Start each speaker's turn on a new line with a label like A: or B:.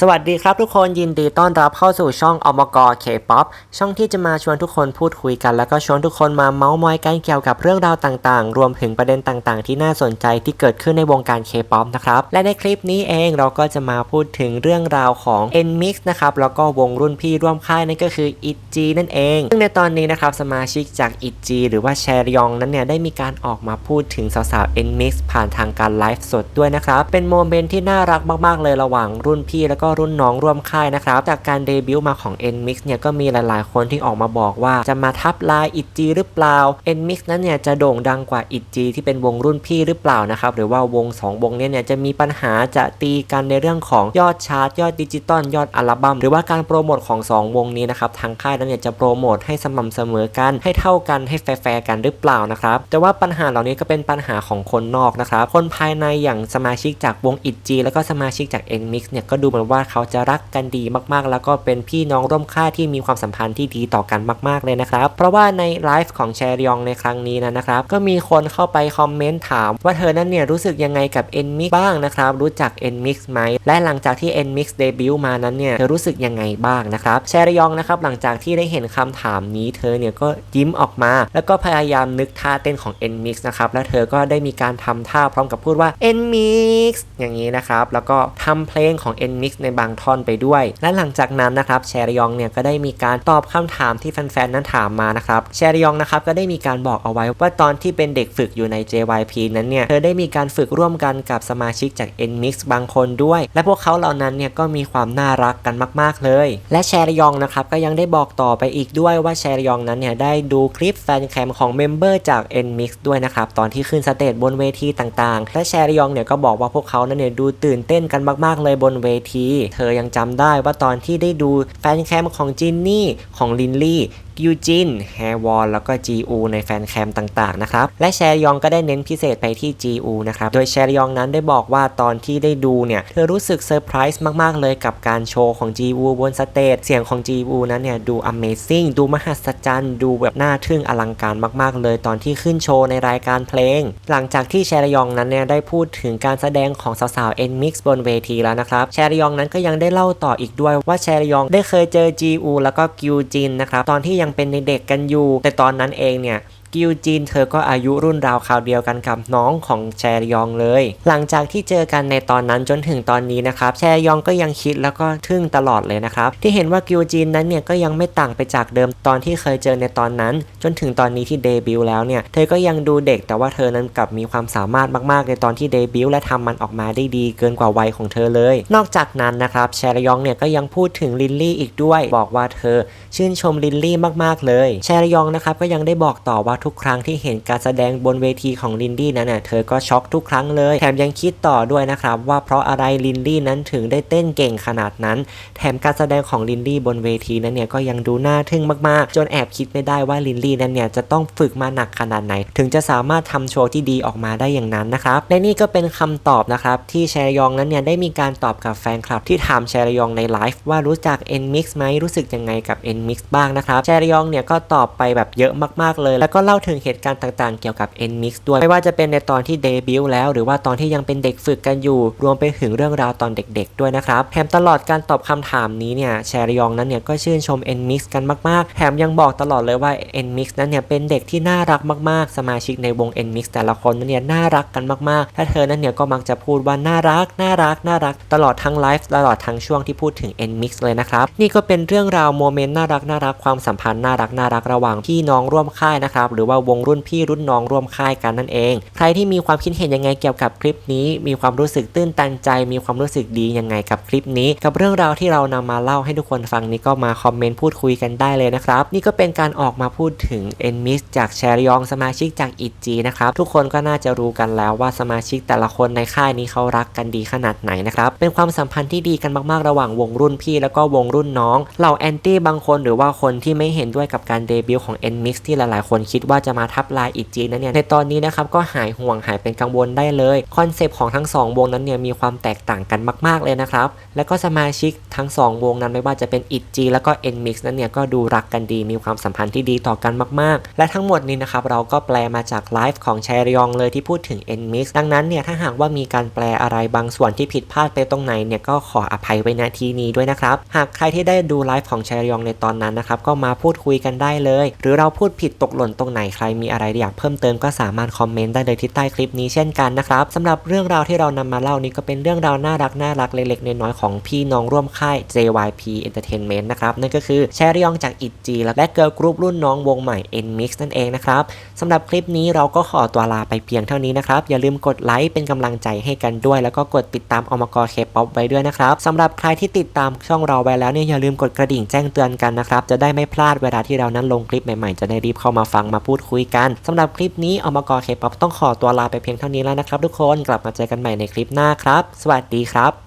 A: สวัสดีครับทุกคนยินดีต้อนรับเข้าสู่ช่องอมกเคป๊อปช่องที่จะมาชวนทุกคนพูดคุยกัน แล้วก็ชวนทุกคนมาเมาส์มอยกันเกี่ยวกับเรื่องราวต่างๆ รวมถึงประเด็นต่างๆ ที่น่าสนใจที่เกิดขึ้นในวงการเคป๊อปนะครับ และในคลิปนี้เองเราก็จะมาพูดถึงเรื่องราวของ NMIX นะครับแล้วก็วงรุ่นพี่ร่วมค่ายนั่นก็คือ ITG นั่นเอง ซึ่งในตอนนี้นะครับสมาชิกจาก ITG หรือว่าแชรยองนั้นเนี่ยได้มีการออกมาพูดถึงสาวๆ NMIX ผ่านทางการไลฟ์สดด้วยนะครับเป็นโมเมนต์ที่น่ารักมากๆเลยระหว่างรุ่นพี่แล้วก็็รุ่นน้องร่วมค่ายนะครับ จากการเดบิวต์มาของ NMIX เนี่ยก็มีหลายๆ คนที่ออกมาบอกว่าจะมาทับลาย ITG หรือเปล่า NMIX นั้นเนี่ยจะโด่งดังกว่า ITG ที่เป็นวงรุ่นพี่หรือเปล่านะครับ หรือว่าวง 2 วงเนี่ยเนี่ยจะมีปัญหาจะตีกันในเรื่องของยอดชาร์ตยอดดิจิตอลยอดอัลบั้มหรือว่าการโปรโมทของ 2 วงนี้นะครับทางค่ายนั้นเนี่ยจะโปรโมทให้สม่ำเสมอกันให้เท่ากันให้แฟร์กันหรือเปล่านะครับแต่ว่าปัญหาเหล่านี้ก็เป็นปัญหาของคนนอกนะครับคนภายในอย่างสมาชิกจากวง ITG แล้วก็สมาชิกจาก NMIX เนี่ยก็ดูเหมือนว่า่าเขาจะรักกันดีมากๆ แล้วก็เป็นพี่น้องร่วมค่าที่มีความสัมพันธ์ที่ดีต่อกันมาก ๆเลยนะครับ เพราะว่าในไลฟ์ของแชรยองในครั้งนี้นะนะครับ ก็มีคนเข้าไปคอมเมนต์ถาม ว่าเธอนั้นเนี่ยรู้สึกยังไงกับ NMIX บ้างนะครับ รู้จัก NMIX ไหม และหลังจากที่ NMIX เดบิวต์มานั้นเนี่ยเธอรู้สึกยังไงบ้างนะครับแชรยองนะครับหลังจากที่ได้เห็นคำถามนี้เธอเนี่ยก็ยิ้มออกมา แล้วก็พยายามนึกท่าเต้นของ NMIX นะครับและเธอก็ได้มีการทำท่าพร้อมกับพูดว่า NMIX อย่างนี้นะครับแล้วก็ทำเพลงของ NMIX ในบางท่อนไปด้วย และหลังจากนั้นนะครับแชรยองเนี่ยก็ได้มีการตอบคำถามที่แฟนๆนั้นถามมานะครับแชรยองนะครับก็ได้มีการบอกเอาไว้ว่าตอนที่เป็นเด็กฝึกอยู่ใน JYP นั้นเนี่ยเธอได้มีการฝึกร่วมกันกับสมาชิกจาก NMIX บางคนด้วย และพวกเขาเหล่านั้นเนี่ยก็มีความน่ารักกันมาก ๆ เลย และแชรยองนะครับก็ยังได้บอกต่อไปอีกด้วยว่าแชรยองนั้นเนี่ยได้ดูคลิปแฟนแคมของเมมเบอร์จาก NMIX ด้วยนะครับตอนที่ขึ้นสเตจบนเวทีต่างๆ และแชรยองเนี่ยก็บอกว่าพวกเขานั้นเนี่ยดูตื่นเต้นกันมากๆเลยบนเวทีเธอยังจำได้ว่าตอนที่ได้ดูแฟนแคมของจินนี่ของลินลี่ ยูจินแฮวอลแล้วก็ GU ในแฟนแคมต่างๆนะครับและแชรยองก็ได้เน้นพิเศษไปที่ GU นะครับโดยแชรยองนั้นได้บอกว่าตอนที่ได้ดูเนี่ยเธอรู้สึกเซอร์ไพรส์มากๆเลยกับการโชว์ของ GU บนสเตจเสียงของ GU นั้นเนี่ยดู Amazing ดูมหัศจรรย์ดูแบบน่าทึ่งอลังการมากๆ เลยตอนที่ขึ้นโชว์ในรายการเพลง หลังจากที่แชรยองนั้นเนี่ยได้พูดถึงการแสดงของสาวๆ NMIX บนเวทีแล้วนะครับแชรยองนั้นก็ยังได้เล่าต่ออีกด้วยว่าแชรยองได้เคยเจอ GU แล้วก็กิวจินนะครับตอนที่ยังังเป็นเด็กๆกันอยู่ แต่ตอนนั้นเองเนี่ย กิวจีนเธอก็อายุรุ่นราวคราวเดียวกันกับน้องของแชรยองเลย หลังจากที่เจอกันในตอนนั้นจนถึงตอนนี้นะครับแชรยองก็ยังคิดแล้วก็ทึ่งตลอดเลยนะครับที่เห็นว่ากิวจีนนั้นเนี่ยก็ยังไม่ต่างไปจากเดิมตอนที่เคยเจอในตอนนั้น จนถึงตอนนี้ที่เดบิวต์แล้วเนี่ยเธอก็ยังดูเด็กแต่ว่าเธอนั้นกลับมีความสามารถมากๆ ในตอนที่เดบิวต์และทำมันออกมาได้ดีเกินกว่าวัยของเธอเลย นอกจากนั้นนะครับแชรยองเนี่ยก็ยังพูดถึงลินลี่อีกด้วย บอกว่าเธอชื่นชมลินลี่มากๆเลย แชรยองนะครับก็ยังได้บอกต่อว่าทุกครั้งที่เห็นการแสดงบนเวทีของลินดี้นั้นน่ะเธอก็ช็อกทุกครั้งเลย แถมยังคิดต่อด้วยนะครับว่าเพราะอะไรลินดี้นั้นถึงได้เต้นเก่งขนาดนั้น แถมการแสดงของลินดี้บนเวทีนั้นเนี่ยก็ยังดูน่าทึ่งมากๆ จนแอบคิดไม่ได้ว่าลินลี่นั้นเนี่ยจะต้องฝึกมาหนักขนาดไหน ถึงจะสามารถทำโชว์ที่ดีออกมาได้อย่างนั้นนะครับและนี่ก็เป็นคำตอบนะครับที่แชรยองนั้นเนี่ยได้มีการตอบกับแฟนคลับ ที่ถามแชรยองในไลฟ์ว่ารู้จัก NMIX ไหมรู้สึกยังไงกับ NMIX บ้างนะครับแชรยองเนี่ยก็ตอบไปแบบเยอะมากๆเลย แล้วก็เล่าาถึงเหตุการณ์ต่างๆ เกี่ยวกับ NMIX ด้วย ไม่ว่าจะเป็นในตอนที่เดบิวต์แล้ว หรือว่าตอนที่ยังเป็นเด็กฝึกกันอยู่ รวมไปถึงเรื่องราวตอนเด็กๆ ด้วยนะครับ แถมตลอดการตอบคำถามนี้เนี่ย แชรยองนั้นเนี่ยก็ชื่นชม NMIX กันมากๆ แถมยังบอกตลอดเลยว่า NMIX นั้นเนี่ยเป็นเด็กที่น่ารักมากๆ สมาชิกในวง NMIX แต่ละคนนั้นเนี่ยน่ารักกันมากๆ ถ้าเธอนั้นเนี่ยก็มักจะพูดว่าน่ารัก น่ารัก น่ารัก ตลอดทั้งไลฟ์ตลอดทั้งช่วงที่พูดถึง NMIX เลยนะครับ นี่ก็เป็นเรื่องราวโมเมนต์น่ารักน่ารักความสัมพันธ์น่ารักน่ารักระหว่างพี่น้องร่วมค่ายนะครับหรือว่าวงรุ่นพี่รุ่นน้องร่วมค่ายกันนั่นเอง ใครที่มีความคิดเห็นยังไงเกี่ยวกับคลิปนี้ มีความรู้สึกตื้นตันใจ มีความรู้สึกดียังไงกับคลิปนี้ กับเรื่องราวที่เรานำมาเล่าให้ทุกคนฟังนี้ก็มาคอมเมนต์พูดคุยกันได้เลยนะครับ นี่ก็เป็นการออกมาพูดถึง n m i s จากแชรยองสมาชิกจากอิจีนะครับทุกคนก็น่าจะรู้กันแล้วว่าสมาชิกแต่ละคนในค่ายนี้เขารักกันดีขนาดไหนนะครับเป็นความสัมพันธ์ที่ดีกันมากๆระหว่างวงรุ่นพี่แล้วก็วงรุ่นน้องเหล่าแอนตี้บางคนหรือว่าคนที่ไม่เห็นด้วยกับการเดบิวต์ของ n m i x ที่หลายๆ คนคิดว่าจะมาทับลายอิจีนั้นเนี่ยในตอนนี้นะครับก็หายห่วงหายเป็นกังวลได้เลยคอนเซปต์ของทั้งสองวงนั้นเนี่ยมีความแตกต่างกันมาก ๆเลยนะครับแล้วก็สมาชิกทั้งสองวงนั้นไม่ว่าจะเป็นอิจีแล้วก็ NMIX นั้นเนี่ยก็ดูรักกันดีมีความสัมพันธ์ที่ดีต่อกันมากๆ และทั้งหมดนี้นะครับเราก็แปลมาจากไลฟ์ของแชรยองเลยที่พูดถึง NMIX ดังนั้นเนี่ยถ้าหากว่ามีการแปลอะไรบางส่วนที่ผิดพลาดไปตรงไหนเนี่ยก็ขออภัยไว้ณที่นี้ด้วยนะครับหากใครที่ได้ดูไลฟ์ของแชรยองในตอนนั้นนะครับก็มาพูดคุยกันได้เลย หรือเราพูดผิดตกหล่นตรงไหนใครมีอะไรอยากเพิ่มเติมก็สามารถคอมเมนต์ได้เลยที่ใต้คลิปนี้เช่นกันนะครับสำหรับเรื่องราวที่เรานำมาเล่านี้ก็เป็นเรื่องราวน่ารักน่ารักเล็กๆน้อยๆของพี่น้องร่วมค่าย JYP Entertainment นะครับนั่นก็คือแชรยองจาก ITZY และเกิร์ลกรุ๊ปรุ่นน้องวงใหม่ NMIX นั่นเองนะครับสำหรับคลิปนี้เราก็ขอตัวลาไปเพียงเท่านี้นะครับอย่าลืมกดไลค์เป็นกำลังใจให้กันด้วย แล้วก็กดติดตามอมกรเคป๊อปไว้ด้วยนะครับสำหรับใครที่ติดตามช่องเราไว้แล้วเนี่ยอย่าลืมกดกระดิ่งแจ้งเตือนกันนะครับจะได้ไม่พลาดเวลาที่เรานั้นลงคลิปใหม่ๆ จะได้รีบเข้ามาฟังมาพูดคุยกันสำหรับคลิปนี้อมกรเคป๊อปต้องขอตัวลาไปเพียงเท่านี้แล้วนะครับทุกคนกลับมาเจอกันใหม่ในคลิปหน้าครับ สวัสดีครับ